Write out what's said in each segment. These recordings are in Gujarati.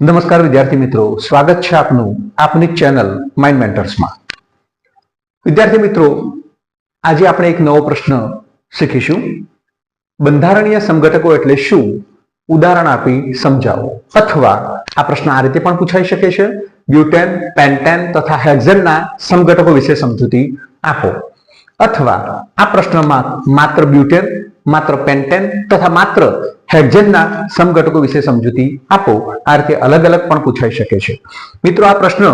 નમસ્કાર વિદ્યાર્થી મિત્રો, સ્વાગત છે આપનું આપની ચેનલ માઇન્ડ મેન્ટર્સમાં વિદ્યાર્થી મિત્રો, આજે આપણે એક નવો પ્રશ્ન શીખીશું. બંધારણીય સંગઠકો એટલે શું? ઉદાહરણ આપી સમજાવો. અથવા આ પ્રશ્ન આ રીતે પણ પૂછાઈ શકે છે. બ્યુટેન પેન્ટેન તથા હેક્ઝનના સંગઠકો વિશે સમજૂતી આપો. અથવા આ પ્રશ્નમાં માત્ર બ્યુટેન માત્ર પેન્ટેન તથા માત્ર હેડજનના સમઘટકો વિશે સમજૂતી આપો. આ રીતે અલગ અલગ પણ પૂછાઈ શકે છે. મિત્રો, આ પ્રશ્ન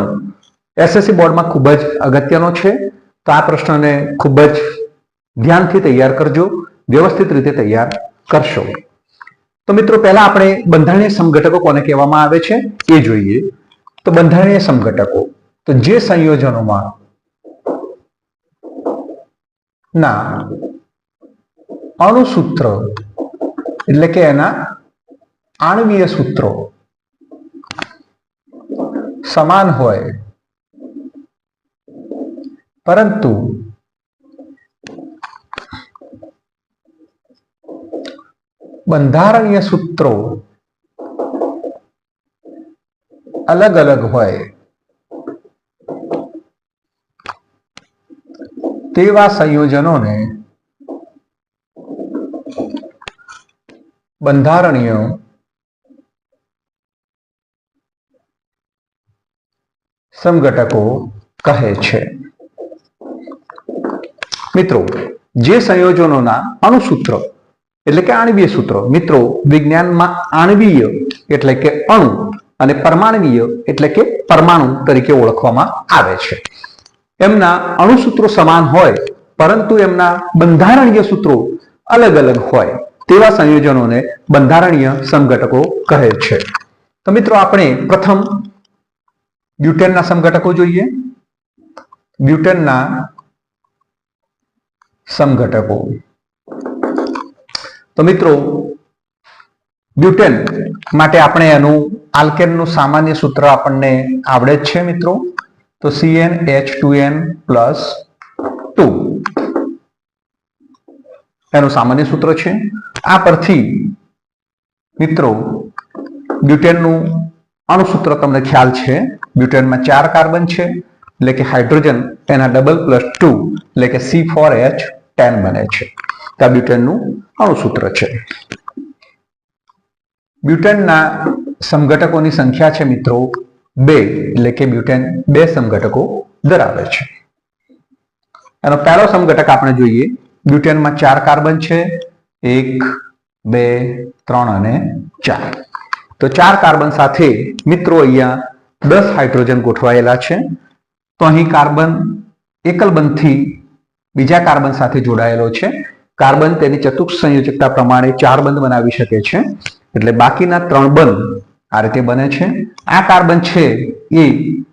એસએસસી બોર્ડમાં ખૂબ જ અગત્યનો છે. તો આ પ્રશ્નને ખૂબ જ ધ્યાનથી તૈયાર કરજો. વ્યવસ્થિત રીતે તૈયાર કરશો. તો મિત્રો, પહેલા આપણે બંધારણીય સમઘટકો કોને કહેવામાં આવે છે એ જોઈએ. તો બંધારણીય સમઘટકો. તો જે સંયોજનોમાં ના અણુસૂત્ર, એટલે કે એના આણવીય સૂત્રો. સમાન હોય. પરંતુ બંધારણીય સૂત્રો અલગ અલગ હોય. તેવા સંયોજનોને બંધારણીય સમઘટકો કહે છે. મિત્રો, જે સંયોજનોના અણુસૂત્ર, એટલે કે આણવીય સૂત્રો, મિત્રો, વિજ્ઞાનમાં આણવીય એટલે કે અણુ અને પરમાણવીય એટલે કે પરમાણુ તરીકે ઓળખવામાં આવે છે. એમના અણુસૂત્રો સમાન હોય, પરંતુ એમના બંધારણીય સૂત્રો અલગ અલગ હોય. તેવા સંયોજનોને બંધારણીય સંઘટકો કહે છે. તો મિત્રો આપણે પ્રથમ બ્યુટેનના સમઘટકો જોઈએ. બ્યુટેનના સમઘટકો તો મિત્રો, બ્યુટેન માટે આપણે એનું આલ્કેનનું સામાન્ય સૂત્ર આપણને આવડે જ છે મિત્રો. તો C N H two N plus two એનું સામાન્ય સૂત્ર છે. આ પરથી મિત્રો બ્યુટેનનું અણુસૂત્ર તમને ખ્યાલ છે. બ્યુટેનમાં ચાર કાર્બન છે, એટલે કે હાઇડ્રોજન એના ડબલ પ્લસ ટુ, એટલે કે સી ફોર એચ ટેન બને છે. તો આ બ્યુટેનનું અણુસૂત્ર છે. બ્યુટેનના સમઘટકોની સંખ્યા છે મિત્રો બે, એટલે કે બ્યુટેન બે સમઘટકો ધરાવે છે. એનો પહેલો સમઘટક આપણે જોઈએ. બ્યુટેનમાં ચાર કાર્બન છે. એક, બે, ત્રણ અને ચાર. તો ચાર કાર્બન સાથે મિત્રો અહીંયા દસ હાઇડ્રોજન ગોઠવાયેલા છે. તો અહીં કાર્બન એકલ બંધથી બીજા કાર્બન સાથે જોડાયેલો છે. કાર્બન તેની ચતુર્થ સંયોજકતા પ્રમાણે ચાર બંધ બનાવી શકે છે. એટલે બાકીના ત્રણ બંધ આ રીતે બને છે. આ કાર્બન છે એ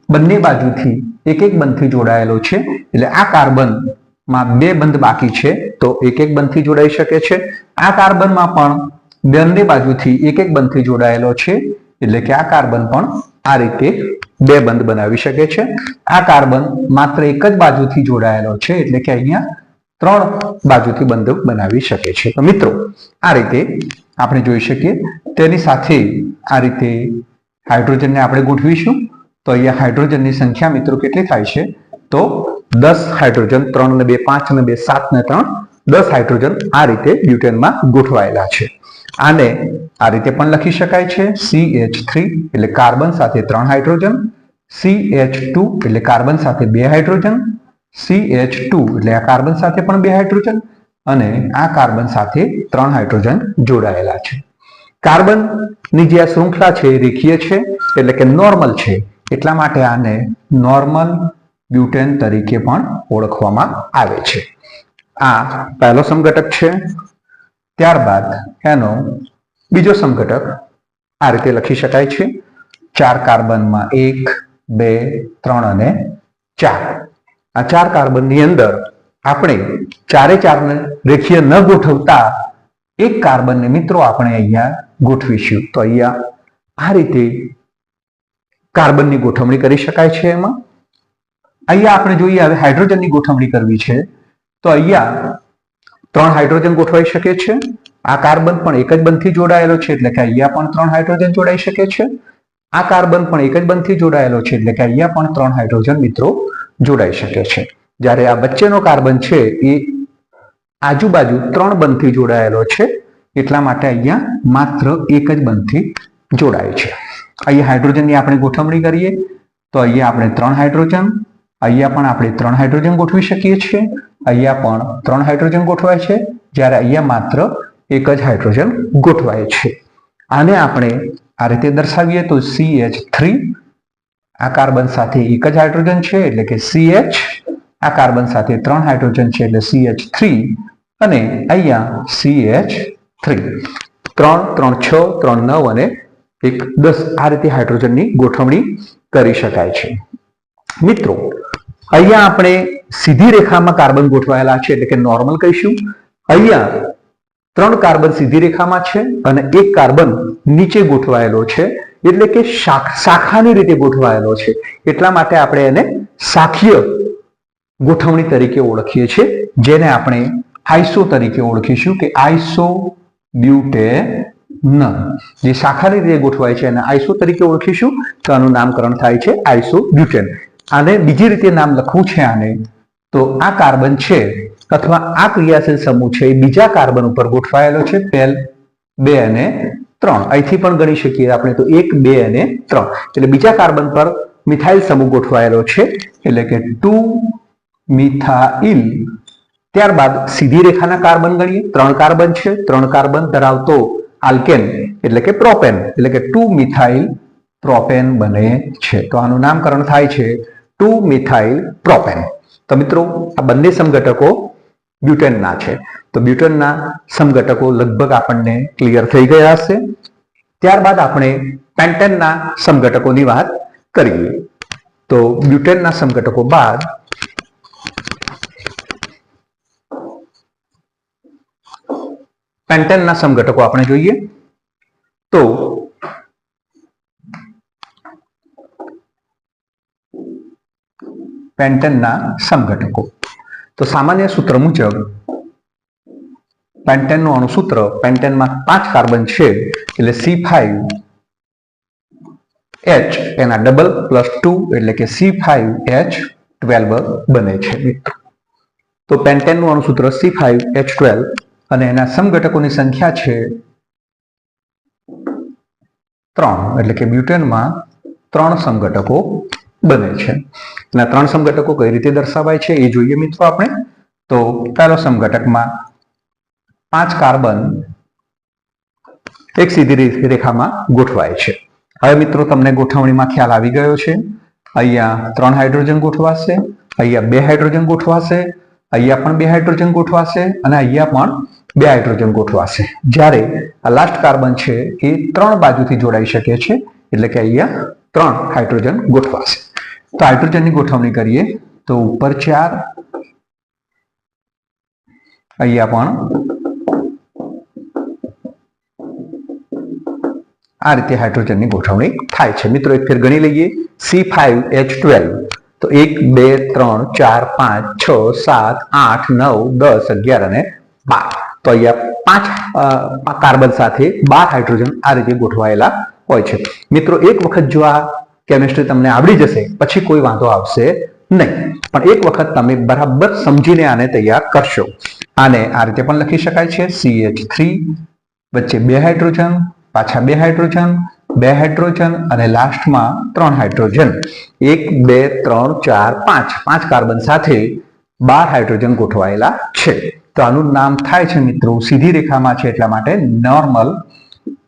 બંને બાજુથી એક એક બંધથી જોડાયેલો છે. એટલે આ કાર્બન માં બે બંધ બાકી છે, તો એક એક બંધથી જોડાઈ શકે છે. આ કાર્બનમાં પણ બંને બાજુથી એક એક બંધથી જોડાયેલો છે, એટલે કે આ કાર્બન પણ આ રીતે બે બંધ બનાવી શકે છે. આ કાર્બન માત્ર એક જ બાજુથી જોડાયેલો છે, એટલે કે અહીંયા ત્રણ બાજુથી બંધ બનાવી શકે છે. તો મિત્રો, આ રીતે આપણે જોઈ શકીએ. તેની સાથે આ રીતે હાઇડ્રોજનને આપણે ગોઠવીશું. તો અહીંયા હાઇડ્રોજનની સંખ્યા મિત્રો કેટલી થાય છે? તો દસ હાઇડ્રોજન ત્રણ ને બે, પાંચ ને બે, સાત ને ત્રણ, દસ હાઇડ્રોજન આ રીતે બ્યુટેનમાં ગોઠવાયેલા છે. આને આ રીતે પણ લખી શકાય છે. સી એચ થ્રી એટલે કાર્બન સાથે ત્રણ હાઇડ્રોજન સી એચ ટુ એટલે કાર્બન સાથે બે હાઇડ્રોજન સી એચ ટુ એટલે આ કાર્બન સાથે પણ બે હાઇડ્રોજન અને આ કાર્બન સાથે ત્રણ હાઇડ્રોજન જોડાયેલા છે. કાર્બનની જે આ શૃંખલા છે એ રેખીય છે, એટલે કે નોર્મલ છે. એટલા માટે આને નોર્મલ બ્યુટેન તરીકે પણ ઓળખવામાં આવે છે. આ પહેલો સમઘટક છે. ત્યારબાદ એનો બીજો સમઘટક આ રીતે લખી શકાય છે. ચાર કાર્બનમાં એક, બે, ત્રણ અને ચાર. આ ચાર કાર્બનની અંદર આપણે ચારે ચારને રેખીય ન ગોઠવતા એક કાર્બનને મિત્રો આપણે અહીંયા ગોઠવીશું. તો અહીંયા આ રીતે કાર્બનની ગોઠવણી કરી શકાય છે એમાં. અહીંયા આપણે જોઈએ હવે હાઇડ્રોજનની ગોઠવણી કરવી છે. તો અહીંયા ત્રણ હાઇડ્રોજન ગોઠવાઈ શકે છે. આ કાર્બન પણ એક જ બંધથી જોડાયેલો છે, એટલે કે અહીંયા પણ ત્રણ હાઇડ્રોજન જોડાઈ શકે છે. આ કાર્બન પણ એક જ બંધથી જોડાયેલો છે, એટલે કે અહીંયા પણ ત્રણ હાઇડ્રોજન મિત્રો જોડાઈ શકે છે. જ્યારે આ વચ્ચેનો કાર્બન છે, એ આજુબાજુ ત્રણ બંધથી જોડાયેલો છે, એટલા માટે અહીંયા માત્ર એક જ બંધથી જોડાય છે. અહીંયા હાઇડ્રોજનની આપણે ગોઠવણી કરીએ. તો અહીંયા આપણે ત્રણ હાઇડ્રોજન અહીંયા પણ આપણે ત્રણ હાઇડ્રોજન ગોઠવી શકીએ છીએ. અહીંયા પણ ત્રણ હાઇડ્રોજન ગોઠવાય છે, જ્યારે અહીંયા માત્ર એક જ હાઇડ્રોજન ગોઠવાય છે. આને આપણે આ રીતે દર્શાવીએ તો સી એચ થ્રી આ કાર્બન સાથે એક જ હાઇડ્રોજન છે, એટલે કે સી એચ આ કાર્બન સાથે ત્રણ હાઇડ્રોજન છે, એટલે સી એચ થ્રી અને અહીંયા સી એચ થ્રી ત્રણ ત્રણ છ, ત્રણ નવ અને એક દસ આ રીતે હાઇડ્રોજનની ગોઠવણી કરી શકાય છે. મિત્રો અહીંયા આપણે સીધી રેખામાં કાર્બન ગોઠવાયેલા છે એટલે કે નોર્મલ કહીશું. અહીંયા ત્રણ કાર્બન સીધી રેખામાં છે અને એક કાર્બન નીચે ગોઠવાયેલો છે, એટલે કે શાખ- શાખાની રીતે ગોઠવાયેલો છે. એટલા માટે આપણે એને શાખીય ગોઠવણી તરીકે ઓળખીએ છીએ, જેને આપણે આઈસો તરીકે ઓળખીશું કે આઈસો બ્યુટેન જે શાખાની રીતે ગોઠવાય છે એને આઈસો તરીકે ઓળખીશું, તો આનું નામકરણ થાય છે આઈસો બ્યુટેન આને બીજી રીતે નામ લખવું છે આને, તો આ કાર્બન છે અથવા આ ક્રિયાશીલ સમૂહ છે એ બીજા કાર્બન ઉપર ગોઠવાયેલો છે પહેલ બે અને ત્રણ. અહીંથી પણ ગણી શકીએ આપણે તો એક, બે અને ત્રણ. એટલે બીજા કાર્બન પર મિથાઇલ સમૂહ ગોઠવાયેલો છે, એટલે કે ટુ મિથાઇલ. ત્યારબાદ સીધી રેખાના કાર્બન ગણીએ, ત્રણ કાર્બન છે, ત્રણ કાર્બન ધરાવતો આલ્કેન, એટલે કે પ્રોપેન, એટલે કે ટુ મિથાઇલ પ્રોપેન બને છે. તો આનું નામકરણ થાય છે ટુ મિથાઇલ પ્રોપેન. તો મિત્રો, આ બંને સમઘટકો બ્યુટેનના છે. તો બ્યુટેનના સમઘટકો લગભગ આપણને ક્લિયર થઈ ગયા હશે. ત્યારબાદ આપણે પેન્ટેનના સમઘટકોની વાત કરીએ. તો બ્યુટેનના સમઘટકો બાદ પેન્ટેનના સમઘટકો આપણે જોઈએ. તો પેન્ટેનના સંઘટકો તો સામાન્ય સૂત્ર મુજબ, પેન્ટેનનું અણુસૂત્ર પેન્ટેનમાં પાંચ કાર્બન છે, એટલે સી ફાઈવ એચ એના ડબલ પ્લસ ટુ એટલે કે સી ફાઈવ એચ ટ્વેલ્વ બને છે, મિત્રો. તો પેન્ટેનનું અણુસૂત્ર સી ફાઈવ એચ ટ્વેલ્વ અને એના સમઘટકોની સંખ્યા છે ત્રણ, એટલે કે બ્યુટેનમાં ત્રણ સમઘટકો બને છે. અને ત્રણ સમઘટકો કઈ રીતે દર્શાવાય છે એ જોઈએ મિત્રો આપણે. તો પહેલો સમઘટકમાં પાંચ કાર્બન એક સીધી રેખામાં ગોઠવાય છે. હવે મિત્રો તમને ગોઠવણીમાં ખ્યાલ આવી ગયો છે. અહીંયા ત્રણ હાઇડ્રોજન ગોઠવાશે, અહીંયા બે હાઇડ્રોજન ગોઠવાશે, અહીંયા પણ બે હાઇડ્રોજન ગોઠવાશે અને અહીંયા પણ બે હાઇડ્રોજન ગોઠવાશે. જ્યારે આ લાસ્ટ કાર્બન છે એ ત્રણ બાજુથી જોડાઈ શકે છે, એટલે કે અહીંયા ત્રણ હાઇડ્રોજન ગોઠવાશે. તો હાઇડ્રોજનની ગોઠવણી કરીએ. તો ઉપર ચાર અહીંયા પણ. આ રીતે હાઇડ્રોજનની ગોઠવણી થાય છે. મિત્રો, એક ફેર ગણી લઈએ. સી ફાઈવ એચ ટ્વેલ્વ તો એક, બે, ત્રણ, ચાર, પાંચ, છ, સાત, આઠ, નવ, દસ, અગિયાર અને બાર. તો અહીંયા પાંચ કાર્બન સાથે બાર હાઇડ્રોજન આ રીતે ગોઠવાયેલા હોય છે. મિત્રો, એક વખત જો આ કેમિસ્ટ્રી તમને આવડી જશે, પછી કોઈ વાંધો આવશે નહીં. પણ એક વખત તમે બરાબર સમજીને આને તૈયાર કરશો. આને આ રીતે પણ લખી શકાય છે સી એચ થ્રી વચ્ચે બે હાઇડ્રોજન, પાછા બે હાઇડ્રોજન બે હાઇડ્રોજન અને લાસ્ટમાં ત્રણ હાઇડ્રોજન. એક, બે, ત્રણ, ચાર, પાંચ. પાંચ કાર્બન સાથે બાર હાઇડ્રોજન ગોઠવાયેલા છે. તો આનું નામ થાય છે મિત્રો સીધી રેખામાં છે, એટલા માટે નોર્મલ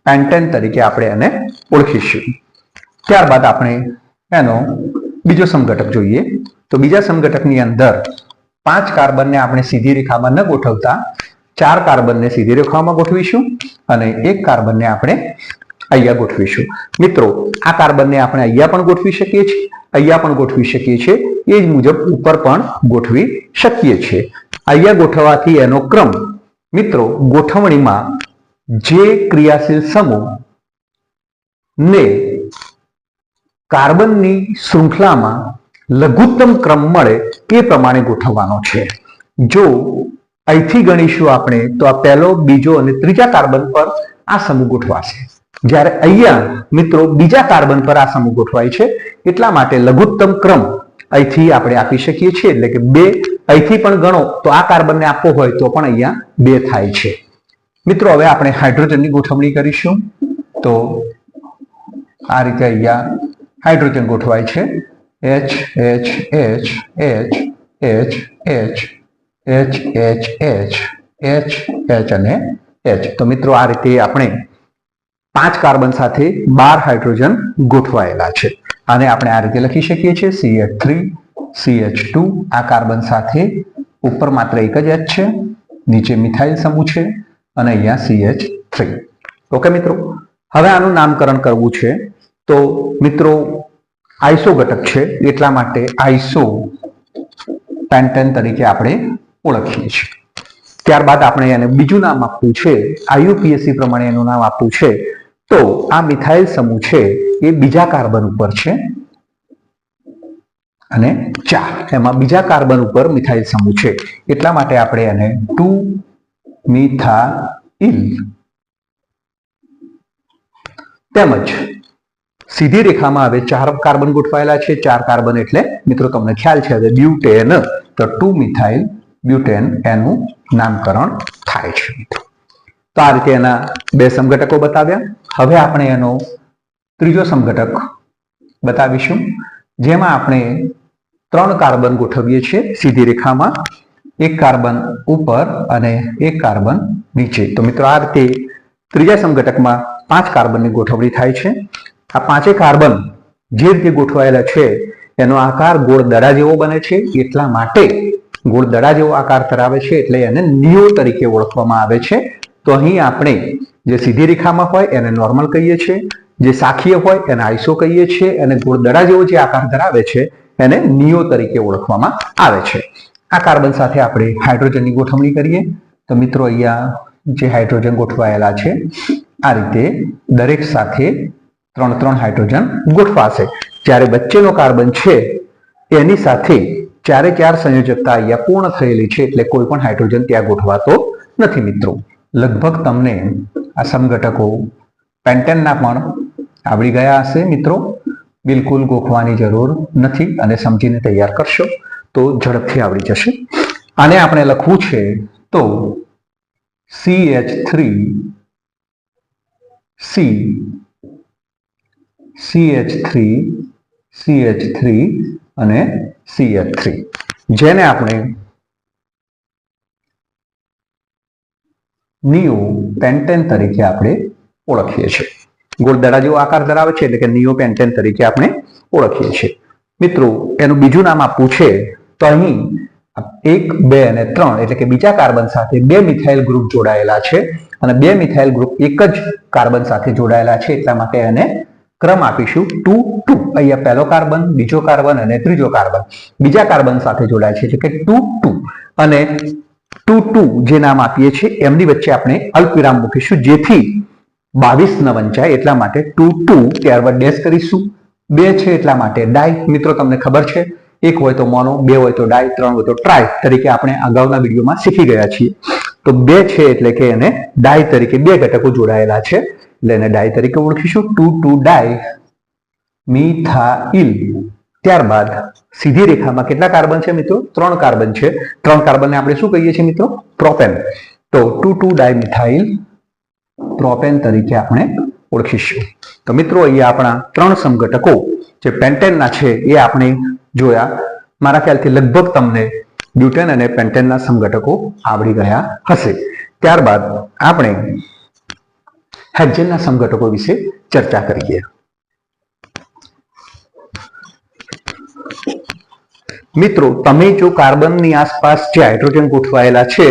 પેન્ટેન તરીકે આપણે એને ઓળખીશું. ત્યારબાદ આપણે એનો બીજો સમઘટક જોઈએ. તો બીજા સમઘટકની અંદર પાંચ કાર્બનને આપણે સીધી રેખામાં ન ગોઠવતા, ચાર કાર્બનને સીધી રેખામાં ગોઠવીશું અને એક કાર્બનને આપણે અહીંયા ગોઠવીશું. મિત્રો, આ કાર્બનને આપણે અહીંયા પણ ગોઠવી શકીએ છીએ, અહીંયા પણ ગોઠવી શકીએ છીએ, એ જ મુજબ ઉપર પણ ગોઠવી શકીએ છીએ. અહીંયા ગોઠવવાથી એનો ક્રમ, મિત્રો, ગોઠવણીમાં જે ક્રિયાશીલ સમૂહ ને કાર્બનની શૃંખલામાં લઘુત્તમ ક્રમ મળે એ પ્રમાણે ગોઠવવાનો છે. જો અહીંથી ગણીશું આપણે, તો આ પહેલો, બીજો અને ત્રીજા કાર્બન પર આ સમૂહ ગોઠવાશે. જ્યારે અહીંયા, મિત્રો, બીજા કાર્બન પર આ સમૂહ ગોઠવાય છે, એટલા માટે લઘુત્તમ ક્રમ અહીંથી આપણે આપી શકીએ છીએ. એટલે કે બે, અહીંથી પણ ગણો, તો આ કાર્બનને આપવો હોય તો પણ અહીંયા બે થાય છે. મિત્રો, હવે આપણે હાઇડ્રોજનની ગોઠવણી કરીશું. તો આ રીતે અહીંયા હાઇડ્રોજન ગોઠવાય છે H H H H H H H H H H H અને એચ તો મિત્રો આ રીતે આપણે પાંચ કાર્બન સાથે બાર હાઇડ્રોજન ગોઠવાયેલા છે આને આપણે આ રીતે લખી શકીએ છીએ C H three C H two આ કાર્બન સાથે ઉપર માત્ર એક જ એચ છે નીચે મિથાઇલ સમૂહ છે અને અહીંયા સી એચ થ્રી ઓકે મિત્રો હવે આનું નામકરણ કરવું છે તો મિત્રો, આઈસો ઘટક છે, એટલા માટે આઈસો પેન્ટેન તરીકે આપણે ઓળખીએ છીએ. ત્યારબાદ આપણે એને બીજું નામ આપવું છે આઈયુપીએસસી પ્રમાણે એનું નામ આપવું છે. તો આ મિથાઇલ સમૂહ છે, એ બીજા કાર્બન ઉપર છે અને ચાર. એમાં બીજા કાર્બન ઉપર મિથાઇલ સમૂહ છે, એટલા માટે આપણે એને ટુ મિથાઇલ તેમજ સીધી રેખામાં હવે ચાર કાર્બન ગોઠવાયેલા છે. ચાર કાર્બન એટલે મિત્રો તમને ખ્યાલ છે હવે બ્યુટેન, તો ટુ મિથાઇલ, બ્યુટેન એનું નામકરણ થાય છે મિત્રો. તો આ રીતે એના બે સમઘટકો બતાવ્યા. હવે આપણે એનો ત્રીજો સમઘટક બતાવીશું, જેમાં આપણે ત્રણ કાર્બન ગોઠવીએ છીએ સીધી રેખામાં. એક કાર્બન ઉપર અને એક કાર્બન નીચે. તો મિત્રો આ રીતે ત્રીજા સમઘટકમાં પાંચ કાર્બનની ગોઠવણી થાય છે. આ પાંચે કાર્બન જે રીતે ગોઠવાયેલા છે, એનો આકાર ગોળ દડા જેવો બને છે. એટલા માટે ગોળ દડા જેવો આકાર ધરાવે છે, એટલે એને નિયો તરીકે ઓળખવામાં આવે છે. તો અહીં આપણે જે સીધી રેખામાં હોય, એને નોર્મલ કહીએ છીએ. જે સાખીય હોય, એને આઈસો કહીએ છીએ. અને ગોળ દડા જેવો જે આકાર ધરાવે છે, એને નિયો તરીકે ઓળખવામાં આવે છે. આ કાર્બન સાથે આપણે હાઇડ્રોજનની ગોઠવણી કરીએ. તો મિત્રો, અહીંયા જે હાઇડ્રોજન ગોઠવાયેલા છે, આ રીતે દરેક સાથે ત્રણ ત્રણ હાઇડ્રોજન ગોઠવાશે જ્યારે વચ્ચેનો કાર્બન છે, એની સાથે ચારે ચાર સંયોજકતા અહીંયા પૂર્ણ થયેલી છે, એટલે કોઈ પણ હાઇડ્રોજન ત્યાં ગોઠવાતો નથી મિત્રો. લગભગ તમને આ સમઘટકો પેન્ટેનના પણ આવડી ગયા હશે મિત્રો. બિલકુલ ગોખવાની જરૂર નથી અને સમજીને તૈયાર કરશો તો ઝડપથી આવડી જશે. આને આપણે લખવું છે તો C H three C C H three C H three અને સી એચ થ્રી જેને આપણે નિયો પેન્ટેન તરીકે આપણે ઓળખીએ છીએ. ગોળ દડા જેવો આકાર ધરાવે છે એટલે કે નિયો પેન્ટેન તરીકે આપણે ઓળખીએ છીએ. મિત્રો, એનું બીજું નામ આપવું છે તો અહીં એક, બે અને ત્રણ એટલે કે બીજા કાર્બન સાથે બે મિથાઇલ ગ્રુપ જોડાયેલા છે. અને બે મિથાઇલ ગ્રુપ એક જ કાર્બન સાથે જોડાયેલા છે, એટલા માટે એને ક્રમ આપીશું. Two two. અહીંયા પહેલો કાર્બન, બીજો કાર્બન અને ત્રીજો કાર્બન. બીજા કાર્બન સાથે જોડાય છે. કે ટુ ટુ. અને ટુ ટુ જે નામ આપીએ છીએ, એમની વચ્ચે આપણે અલ્પવિરામ મૂકીશું. જેથી બાવીસ ન વંચાય એટલા માટે ટુ ટુ ત્યારબાદ ડેશ કરીશું. બે છે એટલા માટે ડાય. મિત્રો, તમને ખબર છે, એક હોય તો મોનો, બે હોય તો ડાય, ત્રણ હોય તો ટ્રાય તરીકે આપણે અગાઉના વિડીયોમાં શીખી ગયા છીએ. તો બે છે એટલે કે એને ડાય તરીકે બે ઘટકો જોડાયેલા છે. એટલે એને ડાય તરીકે ઓળખીશું. ટુ ટુ ડાય મિથાઇલ ત્યારબાદ સીધી રેખામાં કેટલા કાર્બન છે મિત્રો? ત્રણ કાર્બન છે. ત્રણ કાર્બનને આપણે શું કહીએ છીએ મિત્રો? પ્રોપેન. તો ટુ ટુ ડાયમિથાઇલ પ્રોપેન તરીકે આપણે ઓળખીશું. તો મિત્રો, અહીંયા આપણા ત્રણ સમઘટકો જે પેન્ટેનના છે એ આપણે જોયા. મારા ખ્યાલથી લગભગ તમને બ્યુટેન અને પેન્ટેનના સમઘટકો આવડી ગયા હશે. ત્યારબાદ આપણે હેક્ઝેનના સંગઠકો વિશે ચર્ચા કરીએ. મિત્રો, તમે જો કાર્બનની આસપાસ જે હાઇડ્રોજન ગોઠવાયેલા છે,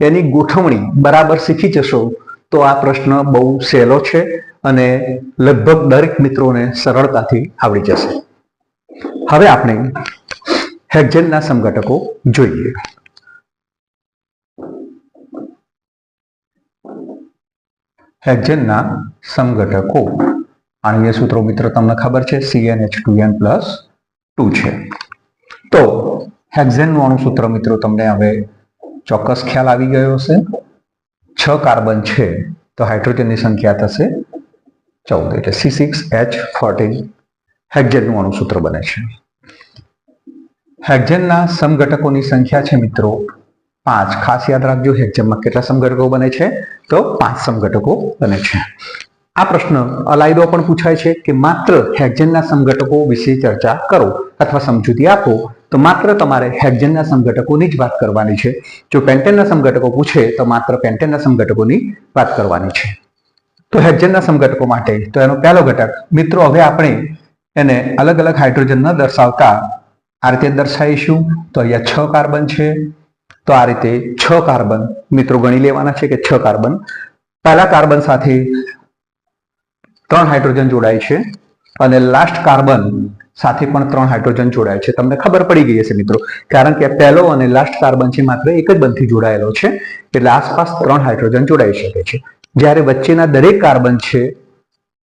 એની ગોઠવણી બરાબર શીખી જશો, તો આ પ્રશ્ન બહુ સહેલો છે અને લગભગ દરેક મિત્રોને સરળતાથી આવડી જશે. હવે આપણે હેક્ઝેનના સંગઠકો જોઈએ. હેક્ઝેનના સંગઠકો. આણ્વીય સૂત્રો મિત્રો, તમને ખબર છે CnH2n two N plus two છે. તો હેક્ઝેનનું અણુસૂત્ર મિત્રો, તમને હવે ચોક્કસ ખ્યાલ આવી ગયો હશે. છ કાર્બન છે, તો હાઇડ્રોજનની સંખ્યા થશે ચૌદ. એટલે સી સિક્સ એચ ફોર્ટીન હેક્ઝેનનું અણુસૂત્ર બને છે. હેક્ઝેનના સમઘટકોની સંખ્યા છે મિત્રો પાંચ ખાસ યાદ રાખજો હેક્ઝેનમાં કેટલા સમઘટકો બને છે? તો પાંચ સમઘટકો બને છે. આ પ્રશ્ન અલાયદો પણ પૂછાય છે કે માત્ર હેક્ઝનના સમઘટકો વિશે ચર્ચા કરો અથવા સમજૂતી આપો, તો માત્ર તમારે હેક્ઝનના સમઘટકોની જ વાત કરવાની છે. જો પેન્ટેનના સમઘટકો પૂછે, તો માત્ર પેન્ટેનના સમઘટકોની વાત કરવાની છે. તો હેક્ઝનના સમઘટકો માટે, તો એનો પહેલો ઘટક, મિત્રો, હવે આપણે એને અલગ અલગ હાઇડ્રોજન ન દર્શાવતા આ રીતે દર્શાવીશું. તો અહીંયા છ કાર્બન છે તો આ રીતે છ કાર્બન મિત્રો ગણી લેવાના છે કે છ કાર્બન. પહેલા કાર્બન સાથે ત્રણ હાઇડ્રોજન જોડાય છે અને લાસ્ટ કાર્બન સાથે પણ ત્રણ હાઇડ્રોજન જોડાય છે. તમને ખબર પડી ગઈ હશે મિત્રો, કારણ કે પહેલો અને લાસ્ટ કાર્બન છે માત્ર એક જ બંધથી જોડાયેલો છે, એટલે આસપાસ ત્રણ હાઇડ્રોજન જોડાઈ શકે છે. જ્યારે વચ્ચેના દરેક કાર્બન છે,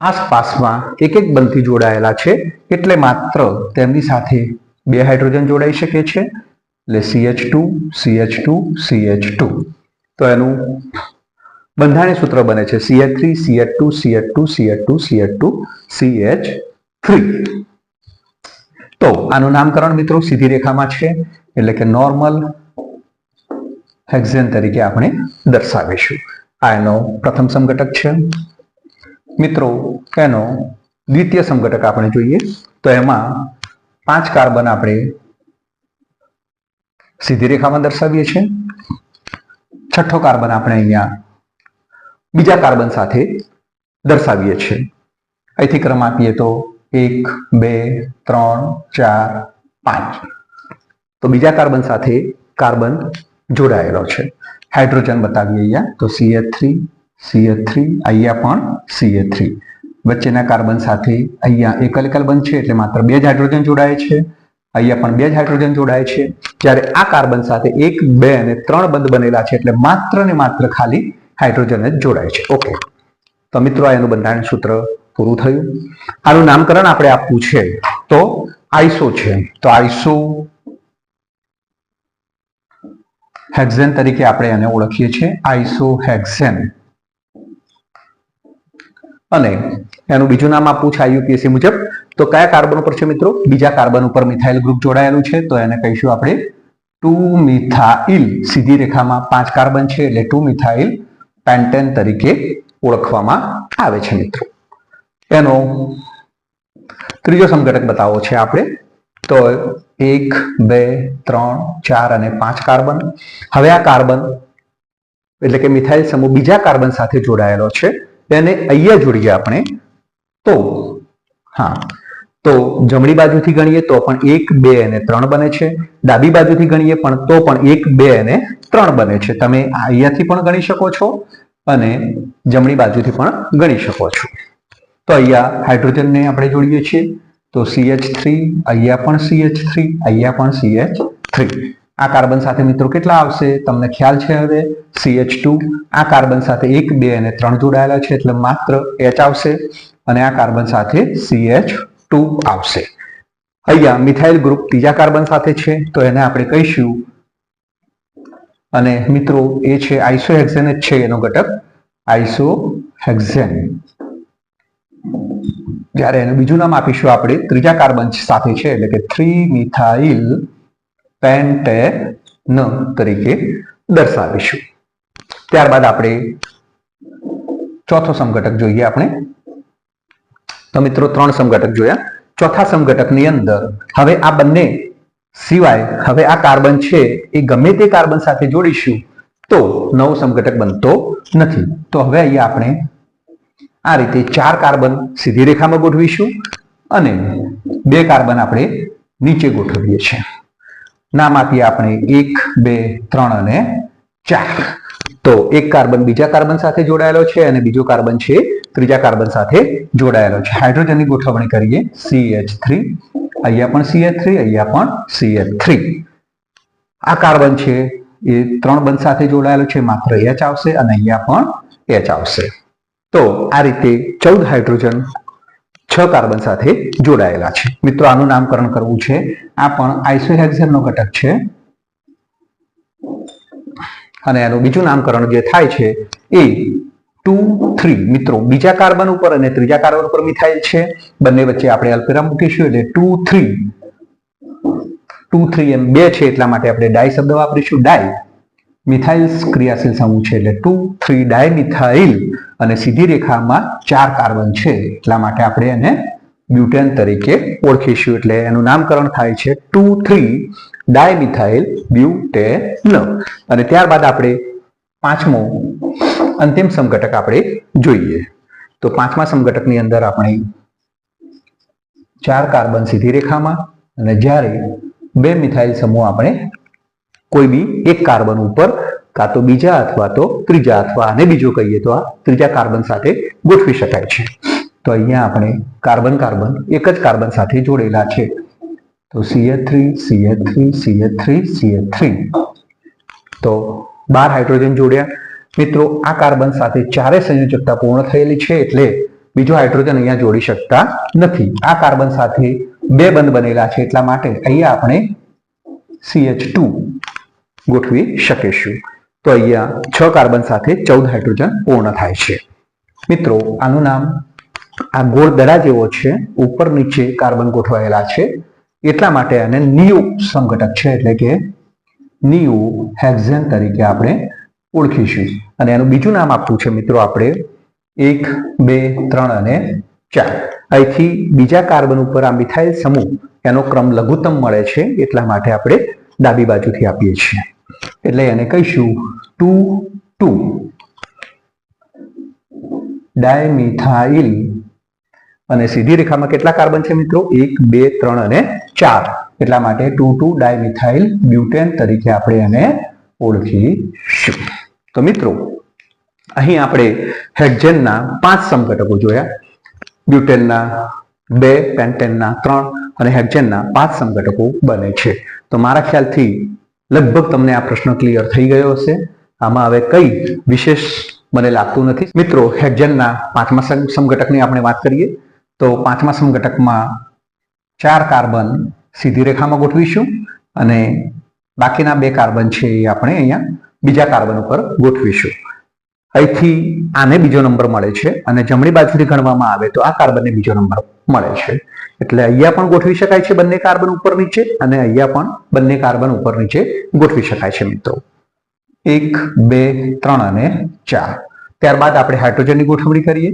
આસપાસમાં એક એક બંધથી જોડાયેલા છે, એટલે માત્ર તેમની સાથે બે હાઇડ્રોજન જોડાઈ શકે છે એટલે C H two C H two C H two તો એનું બંધારણીય સૂત્ર બને છે C H three C H two C H two C H two C H two C H three તો આનું નામકરણ મિત્રો સીધી રેખામાં છે, એટલે કે નોર્મલ હેક્ઝેન તરીકે આપણે દર્શાવીશું. આ એનો પ્રથમ સમઘટક છે. મિત્રો, એનો દ્વિતીય સમઘટક આપણે જોઈએ. તો એમાં પાંચ કાર્બન આપણે સીધી રેખામાં દર્શાવીએ છીએ. છઠ્ઠો કાર્બન આપણે અહીંયા બીજા કાર્બન સાથે દર્શાવીએ છીએ. અહીંથી ક્રમ આપીએ તો એક, બે, ત્રણ, ચાર, પાંચ. તો બીજા કાર્બન સાથે કાર્બન જોડાયેલો છે. હાઇડ્રોજન બતાવીએ અહીંયા. તો સીએ થ્રી સીએ થ્રી અહીંયા પણ સીએ થ્રી વચ્ચેના કાર્બન સાથે અહીંયા એકલ એકલ બંધ છે એટલે માત્ર બે જ હાઇડ્રોજન જોડાય છે. અહીંયા પણ બે જ હાઇડ્રોજન જોડાય છે. જ્યારે આ કાર્બન સાથે એક, બે અને ત્રણ બંધ બનેલા છે એટલે માત્ર ને માત્ર ખાલી હાઇડ્રોજન જ જોડાય છે. ઓકે. તો મિત્રો એનું બંધારણ સૂત્ર પૂરું થયું. આનું નામકરણ આપણે આપવું છે તો આઈસો છે. તો આઈસો હેક્ઝેન તરીકે આપણે એને ઓળખીએ છીએ. Isohexane. અને એનું બીજું નામ આપવું છે આઈયુપીએસસી મુજબ તો કયા કાર્બન ઉપર છે મિત્રો? બીજા કાર્બન ઉપર મિથાઇલ ગ્રુપ જોડાયેલું છે, તો એને કહીશું આપણે ટુ મિથાઇલ સીધી રેખામાં પાંચ કાર્બન છે, એટલે ટુ મિથાઇલ પેન્ટેન તરીકે ઓળખવામાં આવે છે મિત્રો. એનો ત્રીજો સમઘટક બતાવો છે આપણે. તો એક, બે, ત્રણ, ચાર અને પાંચ કાર્બન. હવે આ કાર્બન, એટલે કે મિથાઇલ સમૂહ બીજા કાર્બન સાથે જોડાયેલો છે, તેને અહીંયા જોડીએ આપણે. તો, હા તો જમણી બાજુથી ગણીએ તો પણ એક, બે અને ત્રણ બને છે. ડાબી બાજુથી ગણીએ પણ તો પણ એક, બે અને ત્રણ બને છે. તમે અહીંયાથી પણ ગણી શકો છો અને જમણી બાજુથી પણ ગણી શકો છો. તો અહીંયા હાઇડ્રોજનને આપણે જોડીએ છીએ. તો સીએચ થ્રી અહીંયા પણ સીએચ થ્રી અહીંયા પણ સીએચ થ્રી આ કાર્બન સાથે મિત્રો કેટલા આવશે? તમને ખ્યાલ છે હવે? સીએચ ટુ આ કાર્બન સાથે એક, બે અને ત્રણ જોડાયેલા છે, એટલે માત્ર એચ આવશે અને આ કાર્બન સાથે સીએચ ટુ આવશે. અહીંયા મિથાઇલ ગ્રુપ ત્રીજા કાર્બન સાથે છે, તો એને આપણે કહીશું. અને મિત્રો, એ છે આઇસોહેક્ઝેન જ છે એનો ઘટક. આઇસોહેક્ઝેન. જ્યારે એનું બીજું નામ આપીશું આપણે, ત્રીજા કાર્બન સાથે છે, એટલે કે થ્રી મિથાઇલ પેન્ટેન તરીકે દર્શાવીશું. ત્યારબાદ આપણે ચોથો સમઘટક જોઈએ આપણે. તો મિત્રો ત્રણ સમઘટક જોયા. ચોથા સમઘટકની અંદર હવે આ બંને સિવાય હવે આ કાર્બન છે એ ગમે તે કાર્બન સાથે જોડીશું તો નવો સમઘટક બનતો નથી. તો હવે અહીંયા આપણે આ રીતે ચાર કાર્બન સીધી રેખામાં ગોઠવીશું અને બે કાર્બન આપણે નીચે ગોઠવીએ છીએ. નામ આપીએ આપણે એક, બે, ત્રણ અને ચાર. તો એક કાર્બન બીજા કાર્બન સાથે જોડાયેલો છે અને બીજો કાર્બન છે ત્રીજા કાર્બન સાથે જોડાયેલો છે. હાઇડ્રોજનની ગોઠવણી કરીએ. સીએચ થ્રી અહીંયા પણ સીએચ થ્રી અહીંયા પણ સીએચ થ્રી આ કાર્બન છે, એ ત્રણ બંધ સાથે જોડાયેલો છે, માત્ર એચ આવશે અને અહીંયા પણ એચ આવશે. તો આ રીતે ચૌદ હાઇડ્રોજન છ કાર્બન સાથે જોડાયેલા છે. મિત્રો, આનું નામકરણ કરવું છે. આ પણ આઇસોહેક્ઝેનનો ઘટક છે. અને એનું બીજું નામકરણ જે થાય છે, એ ટુ થ્રી મિત્રો, બીજા કાર્બન ઉપર અને ત્રીજા કાર્બન ઉપર મિથાઇલ છે. બંને વચ્ચે આપણે અલ્પેરા મૂકીશું એટલે ટુ થ્રી ટુ થ્રી એમ બે છે, એટલા માટે આપણે ડાય શબ્દ વાપરીશું. ડાય મિથાઇલ ક્રિયાશીલ સમૂહ છે એટલે ટુ થ્રી ડાય મિથાઇલ અને સીધી રેખામાં ચાર કાર્બન છે. એટલા માટે આપણે એને બ્યુટેન તરીકે ઓળખીશું. એટલે એનું નામકરણ થાય છે ટુ થ્રી ડાયમિથાઇલ બ્યુટેન અને ત્યારબાદ આપણે પાંચમો અંતિમ સમઘટક આપણે જોઈએ. તો પાંચમા સમઘટકની અંદર આપણે ચાર કાર્બન સીધી રેખામાં અને જ્યારે બે મિથાઇલ સમૂહ આપણે કોઈ બી એક કાર્બન ઉપર, કાં તો બીજા અથવા તો ત્રીજા અથવા આને બીજો કહીએ તો આ ત્રીજા કાર્બન સાથે ગોઠવી શકાય છે. તો અહીંયા આપણે કાર્બન કાર્બન એક જ કાર્બન સાથે જોડેલા છે. તો C H three C H three C H three C H three. તો બાર હાઇડ્રોજન જોડ્યા. મિત્રો, આ કાર્બન સાથે ચારે સંયોજકતા પૂર્ણ થયેલી છે એટલે બીજો હાઇડ્રોજન અહીંયા જોડી શકતા નથી. આ કાર્બન સાથે બે બંધ બનેલા છે એટલા માટે અહીંયા આપણે સીએચ ટુ ગોઠવી શકીશું. તો અહીંયા છ કાર્બન સાથે ચૌદ હાઇડ્રોજન પૂર્ણ થાય છે. મિત્રો, આનું નામ આ ગોળ દડા જેવો છે, ઉપર નીચે કાર્બન ગોઠવાયેલા છે. એટલા માટે આને નિયુ સંઘટક છે, એટલે કે નિયુ હેક્ઝેન તરીકે આપણે ઓળખીશું. અને એનું બીજું નામ આપવું છે મિત્રો આપણે એક, બે, ત્રણ અને ચાર. અહીંથી બીજા કાર્બન ઉપર આ મિથાઇલ સમૂહ, એનો ક્રમ લઘુત્તમ મળે છે એટલા માટે આપણે ડાબી બાજુથી આપીએ છીએ. એટલે એને કહીશું ટુ ટુ. ડાયમિથાઇલ. અને સીધી રેખામાં કેટલા કાર્બન છે મિત્રો? એક, બે, ત્રણ અને ચાર. એટલા માટે ટુ ટુ ડાયમિથાઇલ બ્યુટેન તરીકે આપણે એને ઓળખીશું. તો મિત્રો, અહીં આપણે હેક્ઝેનના પાંચ સમઘટકો જોયા. બ્યુટેનના બે, પેન્ટેનના ત્રણ અને હેક્ઝેનના પાંચ સમઘટકો બને છે. તો મારા ખ્યાલથી લગભગ તમને આ પ્રશ્ન ક્લિયર થઈ ગયો હશે. આમાં હવે કઈ વિશેષ મને લાગતું નથી. મિત્રો, હેક્ઝેનના પાંચમા સમ- સમઘટકની આપણે વાત કરીએ, તો પાંચમા સમઘટકમાં ચાર કાર્બન સીધી રેખામાં ગોઠવીશું અને બાકીના બે કાર્બન છે એ આપણે અહીંયા બીજા કાર્બન ઉપર ગોઠવીશું. અહીંથી આને બીજો નંબર મળે છે અને જમણી બાજુથી ગણવામાં આવે તો આ કાર્બનને બીજો નંબર મળે છે. એટલે અહીંયા પણ ગોઠવી શકાય છે બંને કાર્બન ઉપર નીચે અને અહીંયા પણ બંને કાર્બન ઉપર નીચે ગોઠવી શકાય છે મિત્રો. એક, બે, ત્રણ અને ચાર. ત્યારબાદ આપણે હાઇડ્રોજનની ગોઠવણી કરીએ.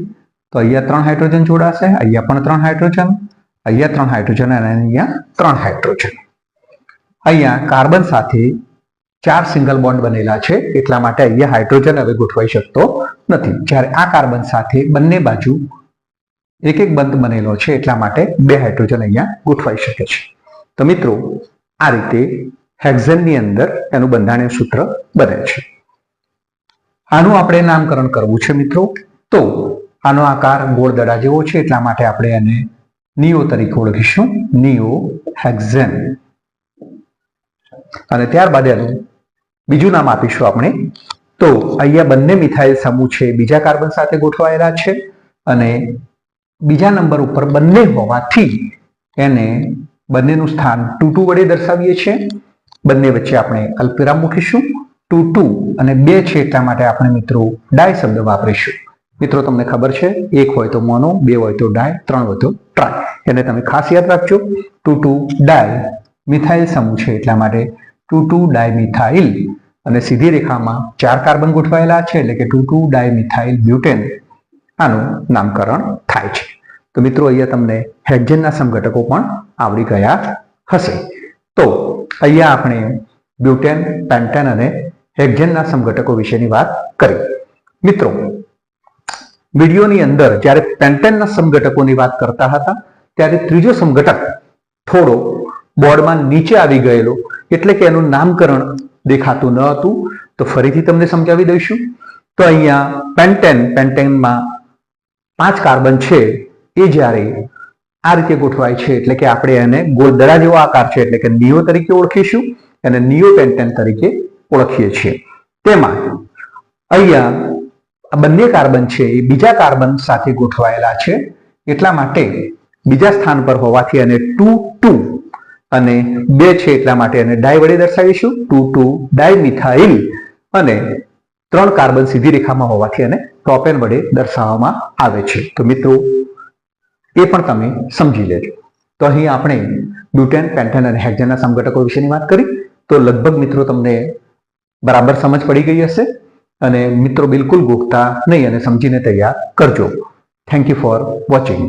તો અહીંયા ત્રણ હાઇડ્રોજન જોડાશે, અહીંયા પણ ત્રણ હાઇડ્રોજન, અહીંયા ત્રણ હાઇડ્રોજન અને અહીંયા ત્રણ હાઇડ્રોજન. અહીંયા કાર્બન સાથે ચાર સિંગલ બોન્ડ બનેલા છે, એટલા માટે અહીંયા હાઇડ્રોજન હવે ગોઠવાઈ શકતો નથી. જ્યારે આ કાર્બન સાથે બંને બાજુ એક એક બંધ બનેલો છે, એટલા માટે બે હાઇડ્રોજન અહીંયા ગોઠવાઈ શકે છે. તો મિત્રો, આ રીતે હેક્ઝનની અંદર એનું બંધારણીય સૂત્ર બને છે. આનું આપણે નામકરણ કરવું છે મિત્રો. તો આનો આકાર ગોળ દડા જેવો છે, એટલા માટે આપણે એને નિયો તરીકે ઓળખીશું. નિયો હેક્ઝેન અને ત્યારબાદ એનું બીજું નામ આપીશું આપણે. તો અહીંયા બંને મિથાઇલ સમૂહ છે, બીજા કાર્બન સાથે ગોઠવાયેલા છે અને બીજા નંબર ઉપર બંને હોવાથી એને બંનેનું સ્થાન ટુ ટુ વડે દર્શાવીએ છીએ. બંને વચ્ચે આપણે અલ્પિરામ મૂકીશું. ટુ ટુ અને બે છે એટલા માટે આપણે મિત્રો ડાય શબ્દ વાપરીશું. મિત્રો, તમને ખબર છે, એક હોય તો મોનો, બે હોય તો ડાય, ત્રણ હોય તો ટ્રાય. એને તમે ખાસ યાદ રાખજો. ટુ ટુ ડાય મિથાઇલ સમૂહ છે એટલા માટે ટુ ટુ ડાયમિથાઇલ અને સીધી રેખામાં ચાર કાર્બન ગોઠવાયેલા છે એટલે કે ટુ ટુ ડાયમિથાઇલ બ્યુટેન આનું નામકરણ થાય છે. તો મિત્રો, અહીંયા તમને હેક્ઝેનના સમઘટકો પણ આવડી ગયા હશે. તો અહીંયા આપણે બ્યુટેન, પેન્ટેન અને હેક્ઝેનના સમઘટકો વિશેની વાત કરી. મિત્રો, વિડીયોની અંદર જ્યારે પેન્ટેનના સમઘટકોની વાત કરતા હતા, ત્યારે ત્રીજો સમઘટક થોડો બોર્ડમાં નીચે આવી ગયેલો એટલે કે એનું નામકરણ દેખાતું ન હતું. તો ફરીથી તમને સમજાવી દઈશું. તો અહીંયા પેન્ટેન, પેન્ટેનમાં પાંચ કાર્બન છે. એ જ્યારે આ રીતે ગોઠવાય છે, એટલે કે આપણે એને ગોલદરા જેવો આકાર છે, એટલે કે નિયો તરીકે ઓળખીશું અને નિયો પેન્ટેન તરીકે ઓળખીએ છીએ. તેમાં અહીંયા બંને કાર્બન છે, એ બીજા કાર્બન સાથે ગોઠવાયેલા છે. એટલા માટે બીજા સ્થાન પર હોવાથી એને ટુ ટુ અને બે છે એટલા માટે એને ડાય વડે દર્શાવીશું. ટુ ટુ ડાય મિથાઇલ અને ત્રણ કાર્બન સીધી રેખામાં હોવાથી એને પ્રોપેન વડે દર્શાવવામાં આવે છે. તો મિત્રો, એ પણ તમે સમજી લેજો. તો અહીં આપણે બ્યુટેન, પેન્ટેન અને હેક્ઝેનના સંગઠકો વિશેની વાત કરી. તો લગભગ મિત્રો તમને બરાબર સમજ પડી ગઈ હશે અને મિત્રો બિલકુલ ગોખતા નહીં અને સમજીને તૈયાર કરજો. Thank you for watching